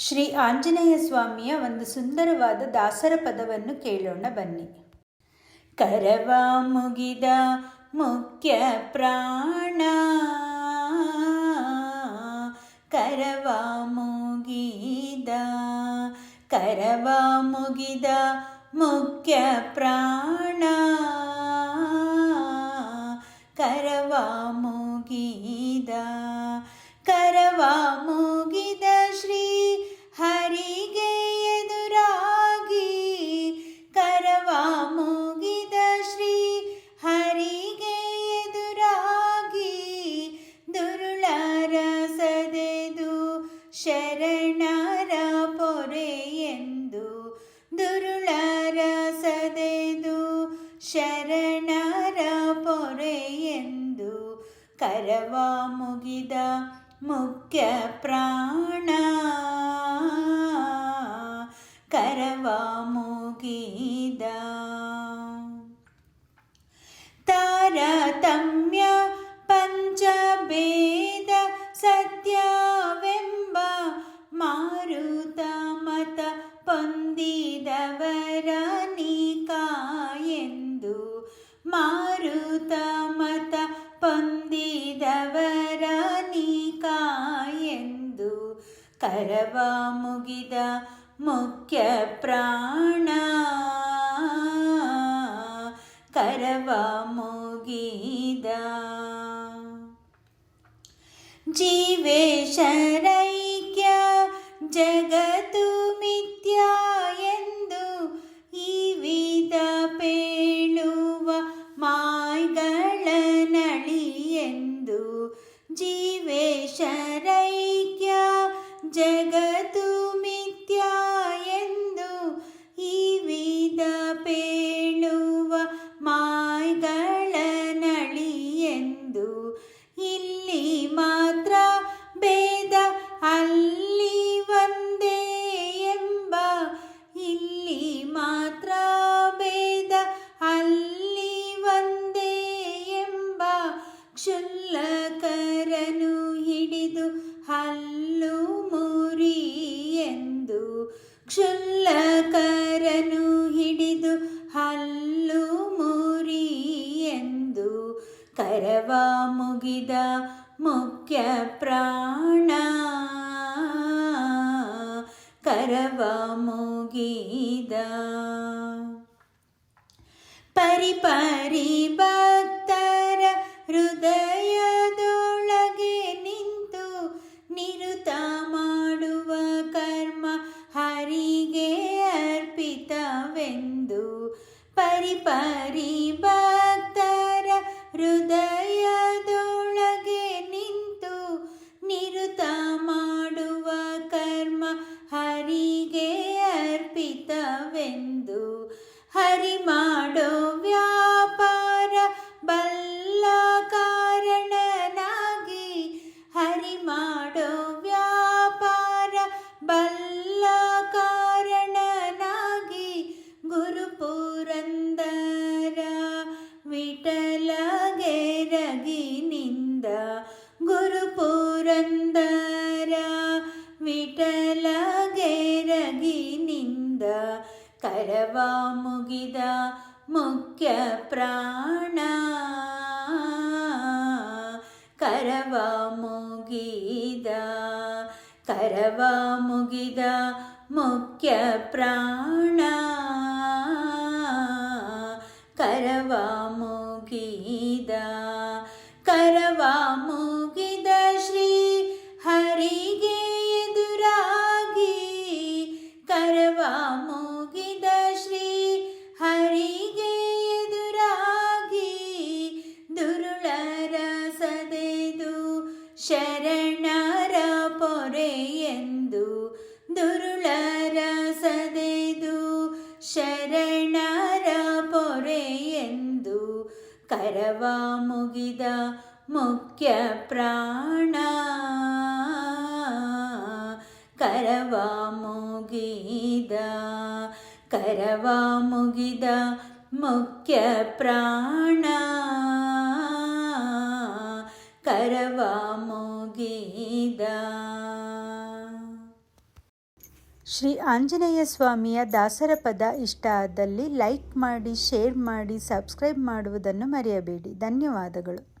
ಶ್ರೀ ಆಂಜನೇಯ ಸ್ವಾಮಿಯ ಒಂದು ಸುಂದರವಾದ ದಾಸರ ಪದವನ್ನು ಕೇಳೋಣ ಬನ್ನಿ. ಕರವ ಮುಗಿದ ಮುಖ್ಯ ಪ್ರಾಣ. ಕರವ ಮುಗಿದ ಕರವ ಮುಗಿದ ಮುಖ್ಯ ಪ್ರಾಣ. ಶರಣರ ಪೊರೆಯೆಂದು ಕರವ ಮುಗಿದ ಮುಖ್ಯ ಪ್ರಾಣ ಮಾರುತ ಮತ ಪೊಂದಿದವರ ನಿಕಾಯೆಂದು ಕರವ ಮುಗಿದ ಮುಖ್ಯ ಪ್ರಾಣ ಕರವ ಮುಗಿದ ಜೀವೇಶರೈಕ್ಯ ಜಗತ್ತು ಮಾ ಕರವ ಮುಗಿದ ಮುಖ್ಯ ಪ್ರಾಣ. ಕರವ ಮುಗಿದ ಪರಿಪರಿ ಭಕ್ತರ ಹೃದಯದೊಳಗೆ ನಿಂತು ನಿರುತ ಹೃದಯದೊಳಗೆ ನಿಂತು ನಿರುತ ಮಾಡುವ ಕರ್ಮ ಹರಿಗೆ ಅರ್ಪಿತವೆಂದು ಹರಿ ಮಾಡೋ ವ್ಯಾಪಾರ ಕರವ ಮುಗಿದ ಮುಖ್ಯ ಪ್ರಾಣ ಕರವ ಮುಗಿದ ಕರವ ಮುಗಿದ ಮುಖ್ಯ ಪ್ರಾಣ ಕರವ ಮುಗಿದ ಕರವ ಮುಗಿದ ದುರುಳರ ಸದೆದು ಶರಣರ ಪೊರೆಯೆಂದು ಕರವ ಮುಗಿದ ಮುಖ್ಯ ಪ್ರಾಣ ಕರವ ಮುಗಿದ ಕರವ ಮುಗಿದ ಮುಖ್ಯ ಪ್ರಾಣ ಕರವ ಮುಗಿದ ಶ್ರೀ ಆಂಜನೇಯ ಸ್ವಾಮಿಯ ದಾಸರ ಪದ ಇಷ್ಟ ಆದಲ್ಲಿ ಲೈಕ್ ಮಾಡಿ, ಶೇರ್ ಮಾಡಿ, ಸಬ್ಸ್ಕ್ರೈಬ್ ಮಾಡುವುದನ್ನು ಮರೆಯಬೇಡಿ. ಧನ್ಯವಾದಗಳು.